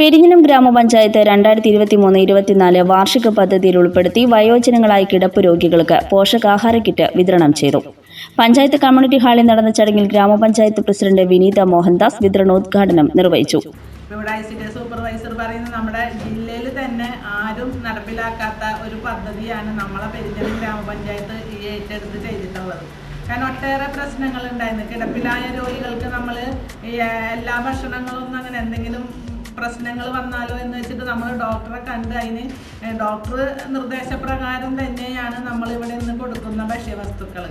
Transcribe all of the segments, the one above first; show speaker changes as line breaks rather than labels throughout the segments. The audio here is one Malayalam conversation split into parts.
പെരിഞ്ഞനം ഗ്രാമപഞ്ചായത്ത് രണ്ടായിരത്തി ഇരുപത്തി മൂന്ന് ഇരുപത്തിനാല് വാർഷിക പദ്ധതിയിൽ ഉൾപ്പെടുത്തി വയോജനങ്ങളായ കിടപ്പ് രോഗികൾക്ക് പോഷകാഹാര കിറ്റ് വിതരണം ചെയ്തു. പഞ്ചായത്ത് കമ്മ്യൂണിറ്റി ഹാളിൽ നടന്ന ചടങ്ങിൽ ഗ്രാമപഞ്ചായത്ത് പ്രസിഡന്റ് വിനീത മോഹൻദാസ് വിതരണോദ്ഘാടനം നിർവഹിച്ചു.
സൂപ്പർവൈസർ പറയുന്നത് നമ്മുടെ ജില്ലയിൽ തന്നെ ആരും നടപ്പിലാക്കാത്ത ഒരു പദ്ധതിയാണ് നമ്മളെ പെരിഞ്ഞനം ഗ്രാമപഞ്ചായത്ത് ഈ ഏറ്റെടുത്ത് ചെയ്തിട്ടുള്ളത്. കാരണം ഒട്ടേറെ പ്രശ്നങ്ങൾ ഉണ്ടായിരുന്നു കിടപ്പിലായ രോഗികൾക്ക് നമ്മൾ എല്ലാ ഭക്ഷണങ്ങളൊന്നും അങ്ങനെ എന്തെങ്കിലും പ്രശ്നങ്ങൾ വന്നാലോ എന്ന് വെച്ചിട്ട് നമ്മൾ ഡോക്ടറെ കണ്ട് അതിന് ഡോക്ടർ നിർദ്ദേശപ്രകാരം തന്നെയാണ് നമ്മൾ ഇവിടെ നിന്ന് കൊടുക്കുന്ന ഭക്ഷ്യവസ്തുക്കൾ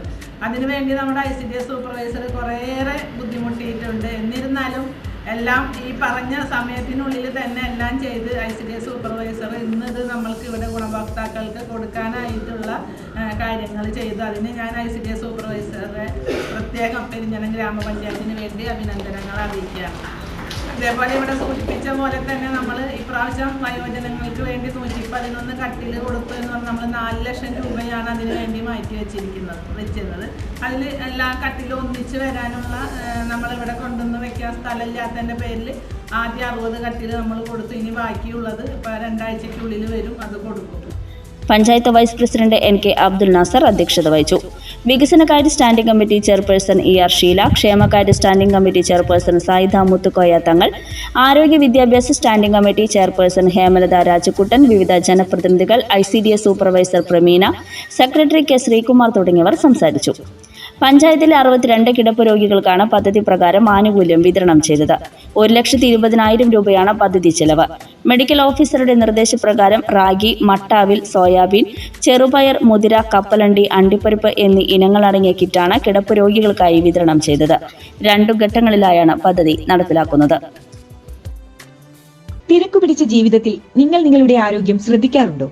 അതിനുവേണ്ടി നമ്മുടെ I C D S supervisor കുറേയേറെ ബുദ്ധിമുട്ടിയിട്ടുണ്ട്. എന്നിരുന്നാലും എല്ലാം ഈ പറഞ്ഞ സമയത്തിനുള്ളിൽ തന്നെ എല്ലാം ചെയ്ത് I C D S supervisor ഇന്നത് നമ്മൾക്ക് ഇവിടെ ഗുണഭോക്താക്കൾക്ക് കൊടുക്കാനായിട്ടുള്ള കാര്യങ്ങൾ ചെയ്തു. അതിന് ഞാൻ ഐ സി ഡി എസ് സൂപ്പർവൈസറെ പ്രത്യേകം പെരിഞ്ഞനം ഗ്രാമപഞ്ചായത്തിന് വേണ്ടി അഭിനന്ദനങ്ങൾ അറിയിക്കുകയാണ്. അതേപോലെ ഇവിടെ സൂചിപ്പിച്ച പോലെ തന്നെ നമ്മൾ ഇപ്രാവശ്യം വയോജനങ്ങൾക്ക് വേണ്ടി നൂറ്റി പതിനൊന്ന് കട്ടിൽ കൊടുത്തു എന്ന് പറഞ്ഞാൽ നമ്മൾ നാല് ലക്ഷം രൂപയാണ് അതിന് വേണ്ടി മാറ്റി വെച്ചിരിക്കുന്നത് വെച്ചിരുന്നത്. അതിൽ എല്ലാ കട്ടിലും ഒന്നിച്ച് വരാനുള്ള നമ്മളിവിടെ കൊണ്ടുവന്ന് വെക്കാൻ സ്ഥലമില്ലാത്തതിന്റെ പേരിൽ ആദ്യം അറുപത് കട്ടിൽ നമ്മൾ കൊടുത്തു. ഇനി ബാക്കിയുള്ളത് ഇപ്പോൾ രണ്ടാഴ്ചയ്ക്കുള്ളിൽ വരും അത് കൊടുക്കും.
Panchayat vice president N K Abdul Nasar അധ്യക്ഷത വഹിച്ചു. വികസനകാര്യ standing committee chairperson E R Sheela ക്ഷേമകാര്യ standing committee chairperson Sayida Muthukoya Thangal ആരോഗ്യ വിദ്യാഭ്യാസ standing committee chairperson Hemalatha Rajakuttan വിവിധ ജനപ്രതിനിധികൾ I supervisor Prameena secretary K Sreekumar തുടങ്ങിയവർ സംസാരിച്ചു. പഞ്ചായത്തിലെ അറുപത്തിരണ്ട് കിടപ്പ് രോഗികൾക്കാണ് പദ്ധതി പ്രകാരം ആനുകൂല്യം വിതരണം ചെയ്തത്. ഒരു ലക്ഷത്തി ഇരുപതിനായിരം രൂപയാണ് പദ്ധതി ചെലവ്. മെഡിക്കൽ ഓഫീസറുടെ നിർദ്ദേശപ്രകാരം റാഗി മട്ടാവിൽ സോയാബീൻ ചെറുപയർ മുതിര കപ്പലണ്ടി അണ്ടിപ്പരിപ്പ് എന്നീ ഇനങ്ങളടങ്ങിയ കിറ്റാണ് കിടപ്പ് രോഗികൾക്കായി വിതരണം ചെയ്തത്. രണ്ടു ഘട്ടങ്ങളിലായാണ് പദ്ധതി നടപ്പിലാക്കുന്നത്.
തിരക്കു പിടിച്ച ജീവിതത്തിൽ നിങ്ങൾ നിങ്ങളുടെ ആരോഗ്യം ശ്രദ്ധിക്കാറുണ്ടോ?